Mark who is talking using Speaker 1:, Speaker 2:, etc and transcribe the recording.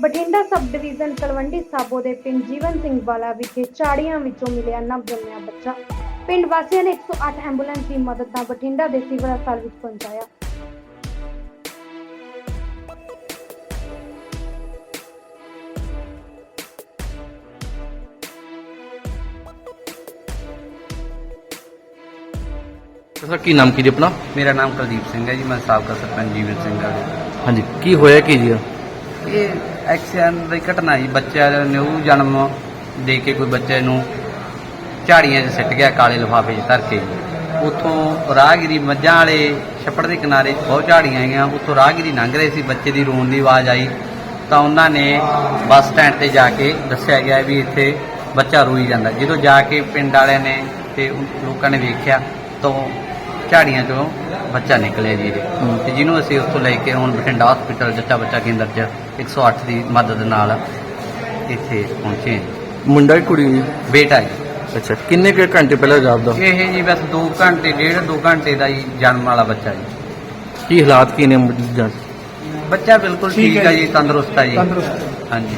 Speaker 1: Bathinda sub division Talwandi Sabo ਦੇ ਪਿੰਡ ਜੀਵਨ ਸਿੰਘ ਵਾਲਾ ਵਿਖੇ ਝਾੜੀਆਂ ਵਿੱਚੋਂ ਮਿਲਿਆ ਨਵ ਜੰਮਿਆ ਬੱਚਾ। ਪਿੰਡ ਵਾਸੀਆਂ ਨੇ 108 ਐਂਬੂਲੈਂਸ ਦੀ ਮਦਦ ਨਾਲ ਬਠਿੰਡਾ ਦੇ ਸਿਵਲ ਹਸਪਤਾਲ ਵਿੱਚ ਪਹੁੰਚਾਇਆ।
Speaker 2: ਸਰ ਕੀ ਨਾਮ ਕੀ ਜੀ ਆਪਣਾ?
Speaker 3: ਮੇਰਾ ਨਾਮ ਕੁਲਦੀਪ ਸਿੰਘ ਹੈ ਜੀ ਮੈਂ ਸਾਬਕਾ ਸਰਪੰਚ ਜੀਵਨ ਸਿੰਘ ਦਾ
Speaker 2: ਹਾਂਜੀ ਕੀ ਹੋਇਆ ਕੀ ਜੀ
Speaker 3: ਇਹ ਐਕਸੀਡੈਂਟ ਦੀ ਘਟਨਾ ਜੀ ਬੱਚਾ ਦਾ ਨਿਊ ਜਨਮ ਦੇ ਕੇ ਕੋਈ ਬੱਚੇ ਨੂੰ ਝਾੜੀਆਂ 'ਚ ਸਿੱਟ ਗਿਆ, ਕਾਲੇ ਲਿਫਾਫੇ 'ਚ ਧਰ ਕੇ। ਜੀ ਉੱਥੋਂ ਰਾਹਗੀਰੀ ਮੱਝਾਂ ਵਾਲੇ ਛੱਪੜ ਦੇ ਕਿਨਾਰੇ ਬਹੁਤ ਝਾੜੀਆਂ ਆਈਆਂ ਉੱਥੋਂ ਰਾਹਗੀਰੀ ਲੰਘ ਰਹੇ ਸੀ। ਬੱਚੇ ਦੀ ਰੋਣ ਦੀ ਆਵਾਜ਼ ਆਈ। ਤਾਂ ਉਹਨਾਂ ਨੇ ਬੱਸ ਸਟੈਂਡ ਤੇ ਜਾ ਕੇ ਦੱਸਿਆ ਗਿਆ ਵੀ ਇੱਥੇ ਬੱਚਾ ਰੋਈ ਜਾਂਦਾ। ਜਦੋਂ ਜਾ ਕੇ ਪਿੰਡ ਵਾਲਿਆਂ ਨੇ ਤੇ ਲੋਕਾਂ ਨੇ ਵੇਖਿਆ, ਤਾਂ ਝਾੜੀਆਂ 'ਚੋਂ ਬੱਚਾ ਨਿਕਲਿਆ ਜੀ ਇਹਦੇ।
Speaker 2: ਹੂੰ।
Speaker 3: ਤੇ ਜਿਹਨੂੰ ਅਸੀਂ ਉੱਥੋਂ ਲੈ ਕੇ ਹੁਣ ਬਠਿੰਡਾ ਹਸਪੀਟਲ ਜੱਟਾ ਬੱਚਾ ਕੇਂਦਰ 'ਚ 108 ਦੀ ਮਦਦ ਨਾਲ ਇੱਥੇ ਪਹੁੰਚੇ।
Speaker 2: ਮੁੰਡਾ ਹੀ ਕੁੜੀ ਜੀ?
Speaker 3: ਬੇਟਾ ਜੀ।
Speaker 2: ਅੱਛਾ ਕਿੰਨੇ ਕੁ ਘੰਟੇ ਪਹਿਲਾਂ ਜਾਪਦਾ?
Speaker 3: ਇਹ ਜੀ ਬਸ 2 ਘੰਟੇ ਡੇਢ 2 ਘੰਟੇ ਦਾ ਹੀ ਜਨਮ ਵਾਲਾ ਬੱਚਾ ਜੀ।
Speaker 2: ਕੀ ਹਾਲਾਤ ਕੀ ਨੇ ਦੇ?
Speaker 3: ਬੱਚਾ ਬਿਲਕੁਲ
Speaker 4: ਠੀਕ
Speaker 3: ਠੀਕ
Speaker 4: ਹੈ
Speaker 3: ਹੈ ਜੀ ਤੰਦਰੁਸਤ ਹੈ ਜੀ।
Speaker 4: ਤੰਦਰੁਸਤ
Speaker 3: ਹਾਂਜੀ।